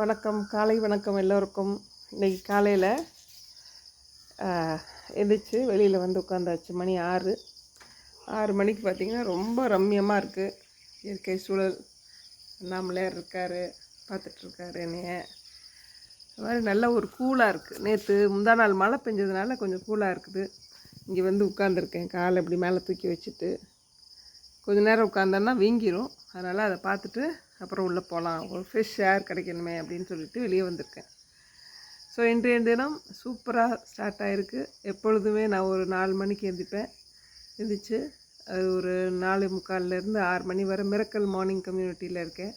வணக்கம். காலை வணக்கம் எல்லோருக்கும். இன்னைக்கு காலையில் எந்திரிச்சு வெளியில் வந்து உட்காந்தாச்சு. மணி ஆறு. ஆறு மணிக்கு பார்த்திங்கன்னா ரொம்ப ரம்மியமாக இருக்குது இயற்கை சூழல். அண்ணாமலையார் இருக்கார் பார்த்துட்ருக்காரு என்னைய. அது மாதிரி நல்ல ஒரு கூலாக இருக்குது நேற்று முந்தா நாள் மழை பெஞ்சதுனால கொஞ்சம் கூலாக இருக்குது. இங்கே வந்து உட்காந்துருக்கேன். காலை இப்படி மேலே தூக்கி வச்சுட்டு கொஞ்ச நேரம் உட்காந்தோன்னா வீங்கிரும். அதனால் அதை பார்த்துட்டு அப்புறம் உள்ளே போகலாம். ஒரு ஃப்ரெஷ் ஏர் கிடைக்கணுமே அப்படின்னு சொல்லிட்டு வெளியே வந்திருக்கேன். ஸோ இன்றைய தினம் சூப்பராக ஸ்டார்ட் ஆகிருக்கு எப்பொழுதுமே நான் ஒரு நாலு மணிக்கு எழுந்திப்பேன் எழுந்திரிச்சு அது ஒரு நாலு முக்கால்லேருந்து ஆறு மணி வரை மிரக்கல் மார்னிங் கம்யூனிட்டியில் இருக்கேன்.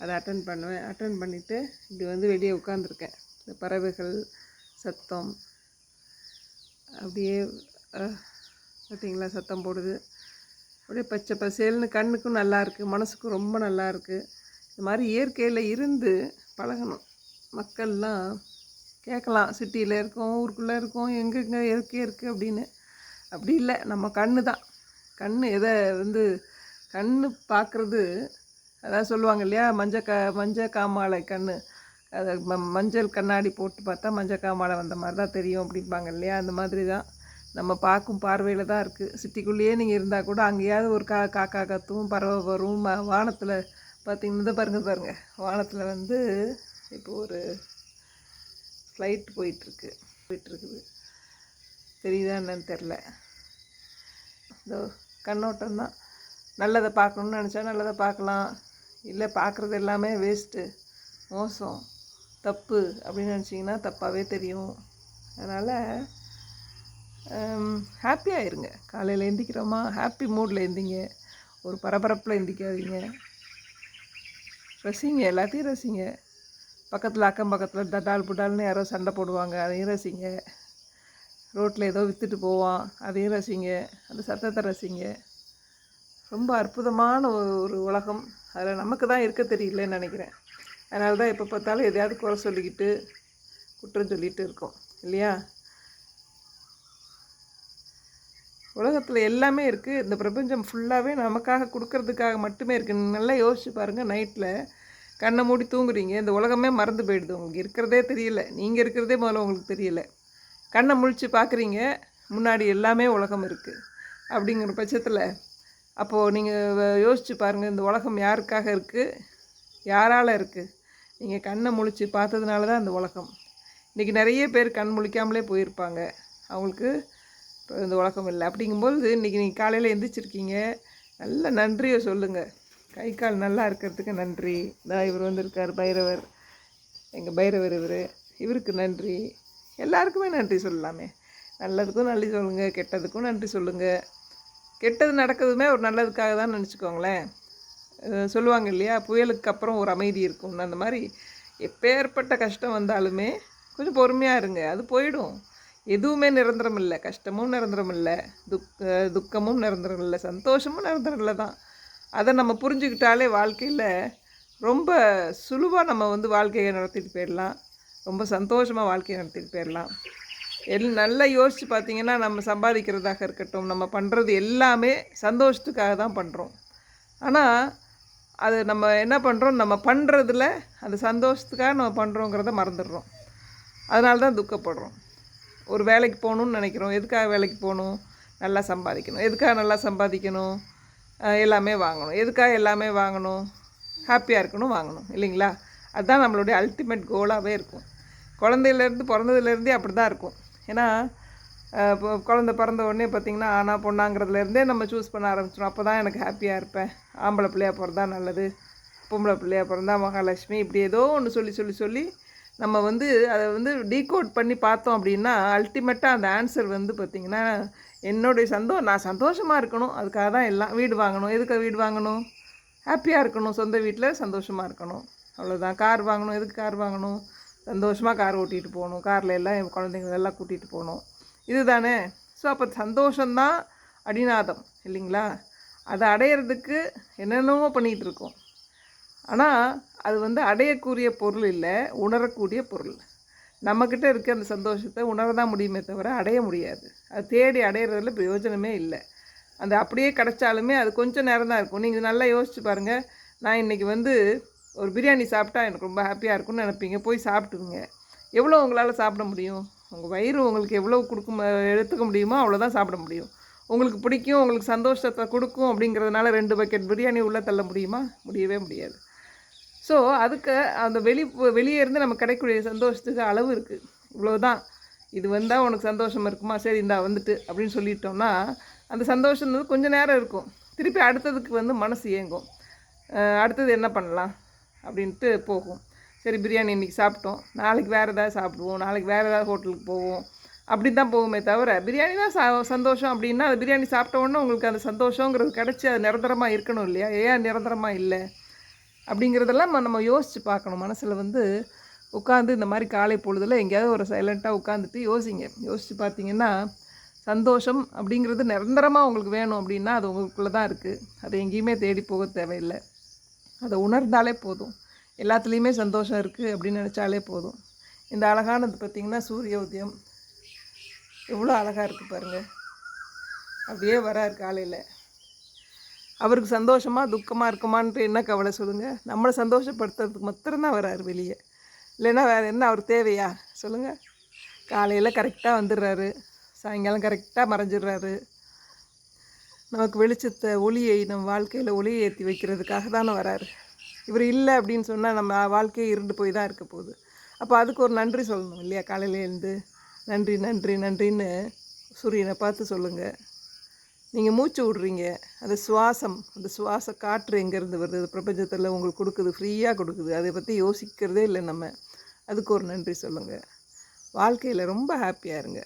அதை அட்டன் பண்ணுவேன். அட்டன் பண்ணிவிட்டு இப்படி வந்து வெளியே உட்காந்துருக்கேன் இந்த பறவைகள் சத்தம் அப்படியே பார்த்தீங்களா? சத்தம் போடுது. அப்படியே பச்சை பசேல்னு கண்ணுக்கும் நல்லா இருக்குது மனசுக்கும் ரொம்ப நல்லா இருக்குது இந்த மாதிரி இயற்கையில் இருந்து பழகணும். மக்கள்லாம் கேட்கலாம் சிட்டியில் இருக்கோம் ஊருக்குள்ளே இருக்கோம் எங்கெங்கே இயற்கை இருக்குது அப்படின்னு. அப்படி இல்லை நம்ம கண்ணு தான். கண் எதை வந்து கண் பார்க்குறது அதான் சொல்லுவாங்க இல்லையா மஞ்சள் க மஞ்சள் காமாலை கண் அதை ம மஞ்சள் கண்ணாடி போட்டு பார்த்தா மஞ்சள் காமாலை வந்த மாதிரி தான் தெரியும் அப்படிம்பாங்க இல்லையா அந்த மாதிரி தான் நம்ம பார்க்கும் பார்வையில் தான் இருக்குது சிட்டிக்குள்ளேயே நீங்கள் இருந்தால் கூட அங்கேயாவது ஒரு கா காக்கா கத்தும் பறவை வரும் ம வானத்தில் பார்த்திங்கன்னா பாருங்கள் பாருங்கள் வானத்தில் வந்து இப்போ ஒரு ஃப்ளைட் போயிட்டுருக்கு. போயிட்டுருக்குது. தெரியுதா என்னன்னு தெரில இந்த கண்ணோட்டம் தான் நல்லதை பார்க்கணுன்னு நினச்சா நல்லதை பார்க்கலாம். இல்லை பார்க்குறது எல்லாமே வேஸ்ட்டு மோசம் தப்பு அப்படின்னு நினச்சிங்கன்னா தப்பாகவே தெரியும். அதனால் ஹாப்பியாக இருங்க காலையில் எந்திக்கிறோமா? ஹாப்பி மூடில் எந்திங்க. ஒரு பரபரப்பில் எந்திக்காதீங்க. ரசிங்க எல்லாத்தையும் ரசிங்க. பக்கத்தில் அக்கம் பக்கத்தில் தட்டால் புட்டால்னு யாரோ சண்டை போடுவாங்க அதையும் ரசிங்க. ரோட்டில் ஏதோ விற்றுட்டு போவான் அதையும் ரசிங்க. அந்த சத்தத்தை ரசிங்க. ரொம்ப அற்புதமான ஒரு ஒரு உலகம். அதில் நமக்கு தான் இருக்க தெரியலன்னு நினைக்கிறேன். அதனால தான் எப்போ பார்த்தாலும் எதையாவது குறை சொல்லிக்கிட்டு குற்றம் சொல்லிகிட்டு இருக்கோம். இல்லையா? உலகத்தில் எல்லாமே இருக்குது இந்த பிரபஞ்சம் ஃபுல்லாகவே நமக்காக கொடுக்கறதுக்காக மட்டுமே இருக்குது நல்லா யோசிச்சு பாருங்கள் நைட்டில் கண்ணை மூடி தூங்குறீங்க. இந்த உலகமே மறந்து போயிடுது. உங்களுக்கு இருக்கிறதே தெரியல. நீங்கள் இருக்கிறதே முதல்ல உங்களுக்கு தெரியல. கண்ணை முழிச்சு பார்க்குறீங்க. முன்னாடி எல்லாமே உலகம் இருக்குது அப்படிங்கிற பட்சத்தில் அப்போது நீங்கள் யோசிச்சு பாருங்கள் இந்த உலகம் யாருக்காக இருக்குது யாரால் இருக்குது நீங்கள் கண்ணை முழிச்சு பார்த்ததுனால தான் இந்த உலகம். இன்றைக்கி நிறைய பேர் கண் முழிக்காமலே போயிருப்பாங்க. அவங்களுக்கு இப்போ இந்த உலகம் இல்லை. அப்படிங்கும்போது இன்றைக்கி நீங்கள் காலையில் எந்திரிச்சிருக்கீங்க. நல்ல நன்றியை சொல்லுங்கள் கை கால் நல்லா இருக்கிறதுக்கு நன்றி. தான் இவர் வந்திருக்கார் பைரவர். எங்கள் பைரவர் இவர். இவருக்கு நன்றி. எல்லாருக்குமே நன்றி சொல்லலாமே. நல்லதுக்கும் நன்றி சொல்லுங்கள் கெட்டதுக்கும் நன்றி சொல்லுங்கள் கெட்டது நடக்கிறதுமே ஒரு நல்லதுக்காக தான் நினச்சிக்கோங்களேன். சொல்லுவாங்க இல்லையா புயலுக்கு அப்புறம் ஒரு அமைதி இருக்கும்னு. அந்த மாதிரி எப்பேற்பட்ட கஷ்டம் வந்தாலுமே கொஞ்சம் பொறுமையாக இருங்க. அது போயிடும். எதுவுமே நிரந்தரம் இல்லை. கஷ்டமும் நிரந்தரம் இல்லை. துக்க துக்கமும் நிரந்தரம் இல்லை. சந்தோஷமும் நிரந்தரம் இல்லை தான் அதை நம்ம புரிஞ்சுக்கிட்டாலே வாழ்க்கையில் ரொம்ப சுலுவாக நம்ம வந்து வாழ்க்கையை நடத்திட்டு போயிடலாம். ரொம்ப சந்தோஷமாக வாழ்க்கையை நடத்திட்டு போயிடலாம். எல் நல்லா யோசித்து பார்த்தீங்கன்னா நம்ம சம்பாதிக்கிறதாக இருக்கட்டும் நம்ம பண்ணுறது எல்லாமே சந்தோஷத்துக்காக தான் பண்ணுறோம் ஆனால் அது நம்ம என்ன பண்ணுறோம் நம்ம பண்ணுறதுல அந்த சந்தோஷத்துக்காக நம்ம பண்ணுறோங்கிறத மறந்துடுறோம். அதனால தான் துக்கப்படுறோம். ஒரு வேலைக்கு போகணுன்னு நினைக்கிறோம். எதுக்காக வேலைக்கு போகணும்? நல்லா சம்பாதிக்கணும். எதுக்காக நல்லா சம்பாதிக்கணும்? எல்லாமே வாங்கணும். எதுக்காக எல்லாமே வாங்கணும்? ஹாப்பியாக இருக்கணும் வாங்கணும். இல்லைங்களா? அதுதான் நம்மளுடைய அல்டிமேட் கோலாகவே இருக்கும். குழந்தையிலேருந்து பிறந்ததுலேருந்தே அப்படி தான் இருக்கும். ஏன்னா இப்போ குழந்த பிறந்த உடனே பார்த்திங்கன்னா ஆனா பொண்ணாங்கிறதுலேருந்தே நம்ம சூஸ் பண்ண ஆரம்பிச்சிடும் அப்போ தான் எனக்கு ஹாப்பியாக இருப்பேன். ஆம்பளை பிள்ளையா பிறந்தா நல்லது. பொம்பளை பிள்ளையா பிறந்தா மகாலட்சுமி. இப்படி ஏதோ ஒன்று சொல்லி சொல்லி சொல்லி நம்ம வந்து அதை வந்து டீகோட் பண்ணி பார்த்தோம் அப்படின்னா அல்டிமேட்டாக அந்த ஆன்சர் வந்து பார்த்திங்கன்னா என்னுடைய சந்தோ நான் சந்தோஷமாக இருக்கணும். அதுக்காக தான் எல்லாம் வீடு வாங்கணும். எதுக்கு வீடு வாங்கணும்? ஹாப்பியாக இருக்கணும். சொந்த வீட்டில் சந்தோஷமாக இருக்கணும். அவ்வளோதான் கார் வாங்கணும். எதுக்கு கார் வாங்கணும்? சந்தோஷமாக கார் ஓட்டிகிட்டு போகணும். காரில் எல்லாம் என் குழந்தைங்கள எல்லாம் கூட்டிகிட்டு போகணும். இதுதானே? ஸோ அப்போ சந்தோஷம்தான் அடிநாதம். இல்லைங்களா? அதை அடையிறதுக்கு என்னென்னமோ பண்ணிகிட்டு இருக்கோம். ஆனால் அது வந்து அடையக்கூடிய பொருள் இல்லை உணரக்கூடிய பொருள். நம்மக்கிட்ட இருக்க அந்த சந்தோஷத்தை உணர தான் முடியுமே தவிர அடைய முடியாது. அது தேடி அடையிறதுல பிரயோஜனமே இல்லை. அந்த அப்படியே கிடச்சாலுமே அது கொஞ்சம் நேரம் தான் இருக்கும். நீங்கள் நல்லா யோசிச்சு பாருங்கள் நான் இன்றைக்கி வந்து ஒரு பிரியாணி சாப்பிட்டா எனக்கு ரொம்ப ஹாப்பியாக இருக்கும்னு நினைப்பீங்க. போய் சாப்பிட்டுக்குங்க எவ்வளோ உங்களால் சாப்பிட முடியும்? உங்கள் வயிறு உங்களுக்கு எவ்வளோ கொடுக்க எடுத்துக்க முடியுமோ அவ்வளோதான் சாப்பிட முடியும். உங்களுக்கு பிடிக்கும் உங்களுக்கு சந்தோஷத்தை கொடுக்கும் அப்படிங்கிறதுனால ரெண்டு பக்கெட் பிரியாணி உள்ளே தள்ள முடியுமா? முடியவே முடியாது. ஸோ அதுக்கு அந்த வெளி வெளியே இருந்து நம்ம கிடைக்கக்கூடிய சந்தோஷத்துக்கு அளவு இருக்குது இவ்வளோதான் இது வந்தால் உனக்கு சந்தோஷம் இருக்குமா? சரி இந்தா வந்துட்டு அப்படின்னு சொல்லிட்டோம்னா அந்த சந்தோஷம் வந்து நேரம் இருக்கும். திருப்பி அடுத்ததுக்கு வந்து மனசு ஏங்கும் அடுத்தது என்ன பண்ணலாம்? அப்படின்ட்டு போகும். சரி பிரியாணி இன்றைக்கி சாப்பிட்டோம். நாளைக்கு வேறு ஏதாவது சாப்பிடுவோம். நாளைக்கு வேறு ஏதாவது ஹோட்டலுக்கு போவோம். அப்படி தான் போகுமே தவிர பிரியாணி தான் சா சந்தோஷம் அப்படின்னா அது பிரியாணி சாப்பிட்ட உடனே உங்களுக்கு அந்த சந்தோஷங்கிறது கிடச்சி அது நிரந்தரமாக இருக்கணும் இல்லையா? ஏன் நிரந்தரமாக இல்லை? அப்படிங்கிறதெல்லாம் நம்ம யோசித்து பார்க்கணும். மனசில் வந்து உட்காந்து இந்த மாதிரி காலை பொழுதில் எங்கேயாவது ஒரு சைலண்ட்டாக உட்காந்துட்டு யோசிங்க. யோசித்து பார்த்தீங்கன்னா சந்தோஷம் அப்படிங்கிறது நிரந்தரமாக உங்களுக்கு வேணும் அப்படின்னா அது உங்களுக்குள்ளே தான் இருக்குது அது எங்கேயுமே தேடி போக தேவையில்லை. அதை உணர்ந்தாலே போதும். எல்லாத்துலேயுமே சந்தோஷம் இருக்குது அப்படின்னு நினச்சாலே போதும். இந்த அழகானது பார்த்திங்கன்னா சூரிய உதயம். எவ்வளோ அழகாக இருக்குது பாருங்கள் அப்படியே வராரு காலையில். அவருக்கு சந்தோஷமாக துக்கமாக இருக்குமான்ட்டு என்ன கவலை சொல்லுங்கள் நம்மளை சந்தோஷப்படுத்துறதுக்கு மாத்திரம்தான் வராரு வெளியே. இல்லைன்னா வேறு என்ன அவர் தேவையா? சொல்லுங்கள் காலையில் கரெக்டாக வந்துடுறாரு. சாயங்காலம் கரெக்டாக மறைஞ்சிடுறாரு. நமக்கு வெளிச்சத்தை ஒளியை நம்ம வாழ்க்கையில் ஒளியை ஏற்றி வைக்கிறதுக்காக தானே வராரு. இவர் இல்லை அப்படின்னு சொன்னால் நம்ம வாழ்க்கையே இருண்டு போய் தான் இருக்க போகுது. அப்போ அதுக்கு ஒரு நன்றி சொல்லணும் இல்லையா? காலையில் எழுந்து நன்றி நன்றி நன்றின்னு சூரியனை பார்த்து சொல்லுங்கள் நீங்கள் மூச்சு விடுறீங்க. அந்த சுவாசம் அந்த சுவாச காற்று எங்கேருந்து வருது? அது பிரபஞ்சத்தில் உங்களுக்கு கொடுக்குது ஃப்ரீயாக கொடுக்குது. அதை பற்றி யோசிக்கிறதே இல்லை நம்ம. அதுக்கு ஒரு நன்றி சொல்லுங்கள் வாழ்க்கையில் ரொம்ப ஹாப்பியாக இருங்க.